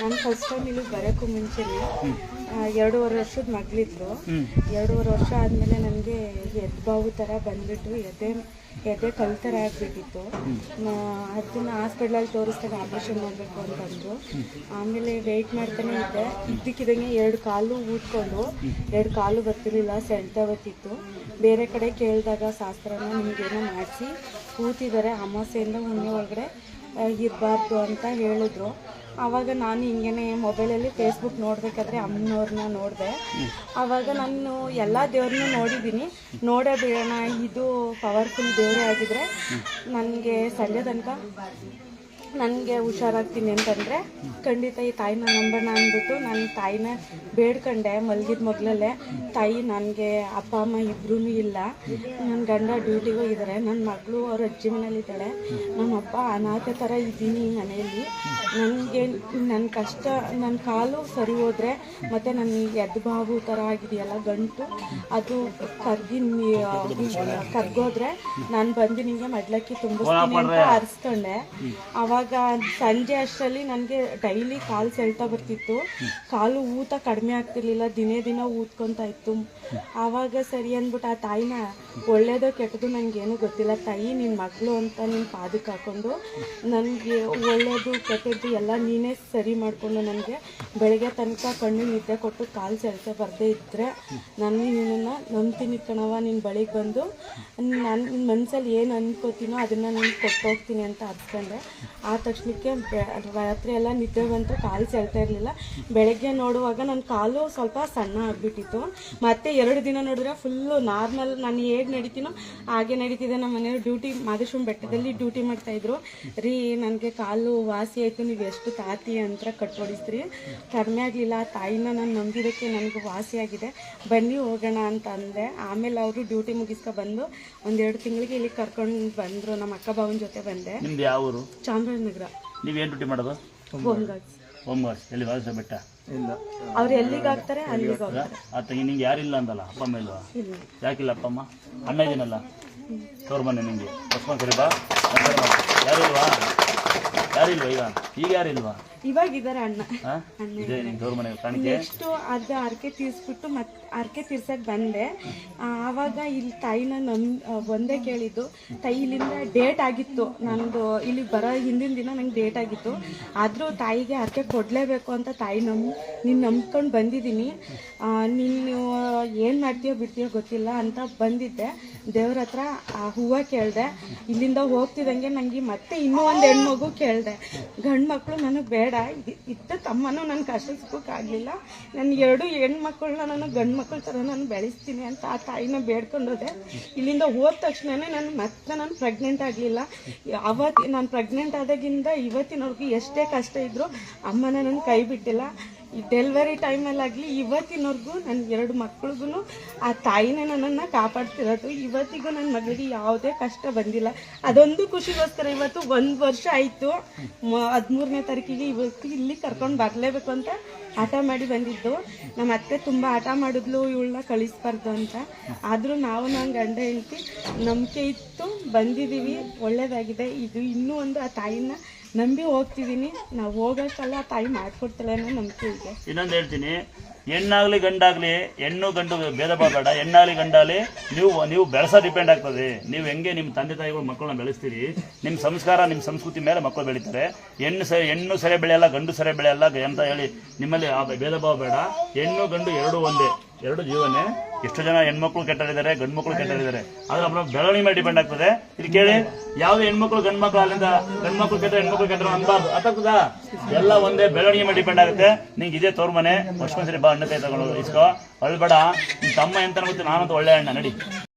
ನಾನು first time ಇಲ್ಲಿ ಬರೋಕ್ಕೂ ಮುಂಚೆನೆ ಎರಡೂವರೆ ವರ್ಷದ ಮಗಳಿದ್ರು. ಎರಡೂವರೆ ವರ್ಷ ಆದಮೇಲೆ ನನಗೆ ಎದ್ದು ಬಾವು ಥರ ಬಂದ್ಬಿಟ್ಟು ಎದೆ ಎದೆ ಕಲ್ ಥರ ಆಗಿಬಿಟ್ಟಿತ್ತು ಅದನ್ನ ಹಾಸ್ಪಿಟ್ಲಲ್ಲಿ ತೋರಿಸ್ದಾಗ ಆಪ್ರೇಷನ್ ಮಾಡಬೇಕು ಅಂತಂದ್ರು ಆಮೇಲೆ ವೆಯ್ಟ್ ಮಾಡ್ತಾನೆ ಇದ್ದೆ. ಇದ್ದಕ್ಕಿದಂಗೆ ಎರಡು ಕಾಲು ಊದ್ಕೊಂಡು ಎರಡು ಕಾಲು ಬರ್ತಿರಲಿಲ್ಲ ಸೆಳ್ತಾ ಬರ್ತಿತ್ತು ಬೇರೆ ಕಡೆ ಕೇಳಿದಾಗ ಶಾಸ್ತ್ರನ ನಿಮಗೇನೋ ಮಾಡಿಸಿ ಕೂತಿದ್ದಾರೆ ಅಮಾಸೆಯಿಂದ ಹುಣ್ಣೆ ಒಳಗಡೆ ಇರಬಾರ್ದು ಅಂತ ಹೇಳಿದ್ರು. ಆವಾಗ ನಾನು ಹಿಂಗೇನೆ ಮೊಬೈಲಲ್ಲಿ ಫೇಸ್ಬುಕ್ ನೋಡಬೇಕಾದ್ರೆ ಅಮ್ಮನವ್ರನ್ನ ನೋಡಿದೆ. ಆವಾಗ ನಾನು ಎಲ್ಲ ದೇವ್ರನ್ನೂ ನೋಡಿದ್ದೀನಿ ನೋಡೇ ಇದು ಪವರ್ಫುಲ್ ದೇವರೇ ಆಗಿದ್ರೆ ನನಗೆ ಸಂಜೆ ತನಕ ನನಗೆ ಹುಷಾರಾಗ್ತೀನಿ ಅಂತಂದರೆ ಖಂಡಿತ ಈ ತಾಯಿನ ನಂಬೋಣ ಅಂದ್ಬಿಟ್ಟು ನನ್ನ ತಾಯಿನ ಬೇಡ್ಕೊಂಡೆ ಮಲಗಿದ ಮೊದಲಲ್ಲೇ. ತಾಯಿ ನನಗೆ ಅಪ್ಪ ಅಮ್ಮ ಇಬ್ಬರೂ ಇಲ್ಲ. ನನ್ನ ಗಂಡ ಡ್ಯೂಟಿಗೂ ಇದ್ದಾರೆ ನನ್ನ ಮಗಳು ಅವ್ರ ಅಜ್ಜಿ ಮನೇಲಿದ್ದಾಳೆ ನಮ್ಮ ಅಪ್ಪ ಅನಾಥ ಥರ ಇದ್ದೀನಿ ಮನೆಯಲ್ಲಿ. ನನಗೆ ನನ್ನ ಕಷ್ಟ ನನ್ನ ಕಾಲು ಸರಿ ಹೋದರೆ ಮತ್ತು ನನ್ನ ಎದ್ದು ಬಾವು ಥರ ಆಗಿದೆಯಲ್ಲ ಗಂಟು ಅದು ಕರ್ಗಿ ಕರ್ಗೋದ್ರೆ ನಾನು ಬಂದು ನಿಮಗೆ ಮಡ್ಲಕ್ಕಿ ತುಂಬಿಸ್ತೀನಿ ಅಂತ ಅರ್ಸ್ಕೊಂಡೆ. ಅವಾಗ ಸಂಜೆ ಅಷ್ಟರಲ್ಲಿ ನನಗೆ ಡೈಲಿ ಕಾಲು ಸೆಳ್ತಾ ಬರ್ತಿತ್ತು. ಕಾಲು ಊತ ಕಡಿಮೆ ಆಗ್ತಿರ್ಲಿಲ್ಲ, ದಿನೇ ದಿನ ಊದ್ಕೊತಾ ಇತ್ತು. ಆವಾಗ ಸರಿ ಅಂದ್ಬಿಟ್ಟು ಆ ತಾಯಿನ ಒಳ್ಳೇದೋ ಕೆಟ್ಟದು ನನಗೇನು ಗೊತ್ತಿಲ್ಲ. ತಾಯಿ ನಿನ್ನ ಮಗಳು ಅಂತ ನಿನ್ನ ಪಾದಕ್ಕೆ ಹಾಕೊಂಡು ನನಗೆ ಒಳ್ಳೇದು, ಕೆಟ್ಟದ್ದು ಎಲ್ಲ ನೀನೇ ಸರಿ ಮಾಡಿಕೊಂಡು ನನಗೆ ಬೆಳಗ್ಗೆ ತನಕ ಕಣ್ಣು ನಿದ್ದೆ ಕೊಟ್ಟು ಕಾಲು ಸೆಳೆತ ಬರದೇ ಇದ್ರೆ ನಾನು ನಿನ್ನನ್ನು ನಂಬ್ತೀನಿ ಕಣವ ನಿನ್ನ ಬಳಿಗೆ ಬಂದು. ನಾನು ಮನಸ್ಸಲ್ಲಿ ಏನು ಅನ್ಕೋತೀನೋ ಅದನ್ನು ನಾನು ಕೊಟ್ಟೋಗ್ತೀನಿ ಅಂತ ಅರ್ಸ್ಕೊಂಡೆ ಆ ತಕ್ಷಣಕ್ಕೆ ರಾತ್ರಿ ಎಲ್ಲ ನಿದ್ದೆ ಬಂತು, ಕಾಲು ಸೆಳ್ತಾ ಇರಲಿಲ್ಲ. ಬೆಳಗ್ಗೆ ನೋಡುವಾಗ ನನ್ನ ಕಾಲು ಸ್ವಲ್ಪ ಸಣ್ಣ ಆಗಿಬಿಟ್ಟಿತ್ತು. ಮತ್ತೆ ಎರಡು ದಿನ ನೋಡಿದ್ರೆ ಫುಲ್ಲು ನಾರ್ಮಲ್, ನಾನು ಹೇಗೆ ನಡೀತೀನೋ ಹಾಗೆ ನಡೀತಿದೆ. ನಮ್ಮ ಮನೆಯವರು ಡ್ಯೂಟಿ ಮಾದೇಶ್ವರ ಬೆಟ್ಟದಲ್ಲಿ ಡ್ಯೂಟಿ ಮಾಡ್ತಾಯಿದ್ರು ರೀ, ನನಗೆ ಕಾಲು ವಾಸಿ ಆಯಿತು, ನೀವು ಎಷ್ಟು ತಾತಿ ಅಂತ ಕಟ್ಟೊಡಿಸ್ತೀರಿ ಕಡಿಮೆ ಆಗಲಿಲ್ಲ ತಾಯಿನ ನಾನು ನಂಬಿದ್ದಕ್ಕೆ ನನಗೆ ವಾಸಿಯಾಗಿದೆ ಬನ್ನಿ ಹೋಗೋಣ ಅಂತ ಅಂದೆ. ಆಮೇಲೆ ಅವರು ಡ್ಯೂಟಿ ಮುಗಿಸ್ಕೊ ಬಂದು ಒಂದೆರಡು ತಿಂಗಳಿಗೆ ಇಲ್ಲಿ ಕರ್ಕೊಂಡು ಬಂದರು. ನಮ್ಮ ಅಕ್ಕ ಭಾವನ ಜೊತೆ ಬಂದೆ. ನಿಮ್ದು ಯಾವ ಊರು? ಚಾಮರಾಜನಗರ. ನೀವೇನು ಡ್ಯೂಟಿ ಮಾಡೋದು? ಹೋಮ್ಗಾರ್ಡ್ಸ್ ಹೋಮ್ ಗಾರ್ಡ್ಸ್ ಎಲ್ಲಿ ವಾಸ ಬೆಟ್ಟ ಅವ್ರು ಎಲ್ಲಿಗೆ ಹಾಕ್ತಾರೆ ಅಲ್ಲಿಗೆ ಹೋಗ್ತಾರೆ. ಆತ ನಿಂಗೆ ಯಾರಿಲ್ಲ ಅಂತಲ್ಲ ಅಪ್ಪ ಅಮ್ಮ ಇಲ್ವಾ? ಇಲ್ಲ. ಯಾಕಿಲ್ಲ ಅಪ್ಪ ಅಮ್ಮ? ಅಣ್ಣ ಇದೀನಲ್ಲ? ತೋರ್ ಬನ್ನಿ ನಿಂಗೆ. ಹೊಸ್ಮ ಸರಿ ಬಾ. ಯಾರು ಇಲ್ವಾ ಯಾರಿಲ್ವಾ ಈಗ? ಈಗ ಯಾರಿಲ್ವಾ? ಇವಾಗಿದ್ದಾರೆ ಅಣ್ಣ. ಇದೆ ಮನೆ. ಕಾಣಿಕೆ? ನೆಕ್ಸ್ಟು ಅದು ಅರ್ಕೆ ತೀರ್ಸ್ಬಿಟ್ಟು ಮತ್ತೆ ಅರ್ಕೆ ತೀರ್ಸಕ್ ಬಂದೆ. ಆವಾಗ ಇಲ್ಲಿ ತಾಯಿನ ನಮ್ ಒಂದೇ ಕೇಳಿದ್ದು. ತಾಯಿ ಇಲ್ಲಿಂದ ಡೇಟ್ ಆಗಿತ್ತು. ನಂದು ಇಲ್ಲಿ ಬರೋ ಹಿಂದಿನ ದಿನ ನಂಗೆ ಡೇಟ್ ಆಗಿತ್ತು. ಆದರೂ ತಾಯಿಗೆ ಅರ್ಕೆ ಕೊಡಲೇಬೇಕು ಅಂತ ತಾಯಿ ನಮ್ ನೀನು ನಂಬ್ಕೊಂಡು ಬಂದಿದ್ದೀನಿ. ನೀನು ಏನು ಮಾಡ್ತೀಯೋ ಬಿಡ್ತೀಯೋ ಗೊತ್ತಿಲ್ಲ ಅಂತ ಬಂದಿದ್ದೆ. ದೇವ್ರ ಹತ್ರ ಆ ಹೂವು ಕೇಳಿದೆ. ಇಲ್ಲಿಂದ ಹೋಗ್ತಿದ್ದಂಗೆ ನನಗೆ ಮತ್ತೆ ಇನ್ನೂ ಒಂದು ಹೆಣ್ಮಗು ಕೇಳಿದೆ. ಗಂಡು ಮಕ್ಕಳು ನನಗೆ ಬೇಡ ಇದ್- ಇದ್ದ ತಮ್ಮನೂ ನನ್ನ ಕಷ್ಟ ಸುಖಕ್ಕಾಗಲಿಲ್ಲ ನನ್ನ ಎರಡು ಹೆಣ್ಮಕ್ಳನ್ನ ನಾನು ಗಂಡು ಮಕ್ಕಳ ಥರ ನಾನು ಬೆಳೆಸ್ತೀನಿ ಅಂತ ಆ ತಾಯಿನ ಬೇಡ್ಕೊಂಡೋದೆ. ಇಲ್ಲಿಂದ ಹೋದ ತಕ್ಷಣನೇ ನಾನು ಮತ್ತೆ ನಾನು ಪ್ರೆಗ್ನೆಂಟ್ ಆಗಲಿಲ್ಲ. ಅವತ್ತು ನಾನು ಪ್ರೆಗ್ನೆಂಟ್ ಆದಾಗಿಂದ ಇವತ್ತಿನವರೆಗೂ ಎಷ್ಟೇ ಕಷ್ಟ ಇದ್ದರೂ ಅಮ್ಮನ ನನ್ನ ಕೈ ಬಿಟ್ಟಿಲ್ಲ. ಈ ಡೆಲಿವರಿ ಟೈಮಲ್ಲಾಗಲಿ ಇವತ್ತಿನವರೆಗೂ ನನ್ನ ಎರಡು ಮಕ್ಳಿಗೂ ಆ ತಾಯಿನೇ ನನ್ನನ್ನು ಕಾಪಾಡ್ತಿರೋದು. ಇವತ್ತಿಗೂ ನನ್ನ ಮಗಳಿಗೆ ಯಾವುದೇ ಕಷ್ಟ ಬಂದಿಲ್ಲ. ಅದೊಂದು ಖುಷಿಗೋಸ್ಕರ ಇವತ್ತು ಒಂದು ವರ್ಷ ಆಯಿತು. ಮ ಹದಿಮೂರನೇ ತಾರೀಕಿಗೆ ಇವತ್ತು ಇಲ್ಲಿ ಕರ್ಕೊಂಡು ಬರಲೇಬೇಕು ಅಂತ ಆಟ ಮಾಡಿ ಬಂದಿದ್ದು. ನಮ್ಮ ಅತ್ತೆ ತುಂಬ ಆಟ ಮಾಡಿದ್ಲು, ಇವಳನ್ನ ಕಳಿಸ್ಬಾರ್ದು ಅಂತ. ಆದರೂ ನಾವು ನನ್ನ ಗಂಡ ಹೆಂಡತಿ ನಂಬಿಕೆ ಇತ್ತು ಬಂದಿದ್ದೀವಿ ಒಳ್ಳೆಯದಾಗಿದೆ ಇದು ಇನ್ನೂ ಒಂದು ಆ ತಾಯಿನ ನಂಬಿ ಹೋಗ್ತಿದ್ದೀನಿ ನಾವು ಹೋಗೋಷ್ಟಲ್ಲ ಆ ತಾಯಿ ಮಾಡಿಕೊಡ್ತಾಳೆ ಅನ್ನೋ ನಂಬಿಕೆ ಇದೆ. ಇನ್ನೊಂದು ಹೇಳ್ತೀನಿ. ಹೆಣ್ಣಾಗ್ಲಿ ಗಂಡಾಗ್ಲಿ ಹೆಣ್ಣು ಗಂಡು ಭೇದ ಬೇಡ. ಹೆಣ್ಣಾಗ್ಲಿ ಗಂಡಾಗ್ಲಿ ನೀವು ನೀವು ಬೆಳೆಸೋ ಡಿಪೆಂಡ್ ಆಗ್ತದೆ. ನೀವು ಹೆಂಗೆ ನಿಮ್ಮ ತಂದೆ ತಾಯಿಗಳು ಮಕ್ಕಳನ್ನ ಬೆಳೆಸ್ತೀರಿ? ನಿಮ್ಮ ಸಂಸ್ಕಾರ, ನಿಮ್ಮ ಸಂಸ್ಕೃತಿ ಮೇಲೆ ಮಕ್ಕಳು ಬೆಳೀತಾರೆ. ಹೆಣ್ಣು ಸರಿ ಹೆಣ್ಣು ಸರಿ ಬೆಳೆಯಲ್ಲ, ಗಂಡು ಸರಿ ಬೆಳೆಯಲ್ಲ ಅಂತ ಹೇಳಿ ನಿಮ್ಮಲ್ಲಿ ಆ ಭೇದ ಭಾವ ಬೇಡ. ಹೆಣ್ಣು ಗಂಡು ಎರಡೂ ಒಂದೇ. ಎರಡು ಜೀವನೇ. ಎಷ್ಟು ಜನ ಹೆಣ್ಮಕ್ಳು ಕೆಟ್ಟರಿದ್ದಾರೆ ಗಂಡು ಮಕ್ಕಳು ಕೆಟ್ಟರಿದ್ದಾರೆ ಆದ್ರೆ ನಮ್ಮ ಬೆಳವಣಿಗೆ ಮೇಲೆ ಡಿಪೆಂಡ್ ಆಗ್ತದೆ. ಇಲ್ಲಿ ಕೇಳಿ, ಯಾವುದೇ ಹೆಣ್ಮಕ್ಳು ಗಂಡು ಮಕ್ಕಳು ಅಲ್ಲಿಂದ ಗಂಡು ಮಕ್ಕಳು ಕೆಟ್ಟ ಹೆಣ್ಮಕ್ಳು ಕೆಟ್ಟ ಅನ್ಬಾರ್ದು ಅರ್ಥಾಗ್ತದಾ ಎಲ್ಲ ಒಂದೇ ಬೆಳವಣಿಗೆ ಮೇಲೆ ಡಿಪೆಂಡ್ ಆಗುತ್ತೆ. ನಿಂಗೆ ಇದೇ ತೋರ್ ಮನೆ ಸರಿ ಬಾ ಅಣ್ಣ ಕೈ ತಗೊಂಡು ಇಸ್ಕೋ. ಅಳ್ಬೇಡ ನಿಮ್ ತಮ್ಮ ಎಂತ ಗೊತ್ತು, ನಾನಂತೂ ಒಳ್ಳೆ ಅಣ್ಣ, ನಡಿ.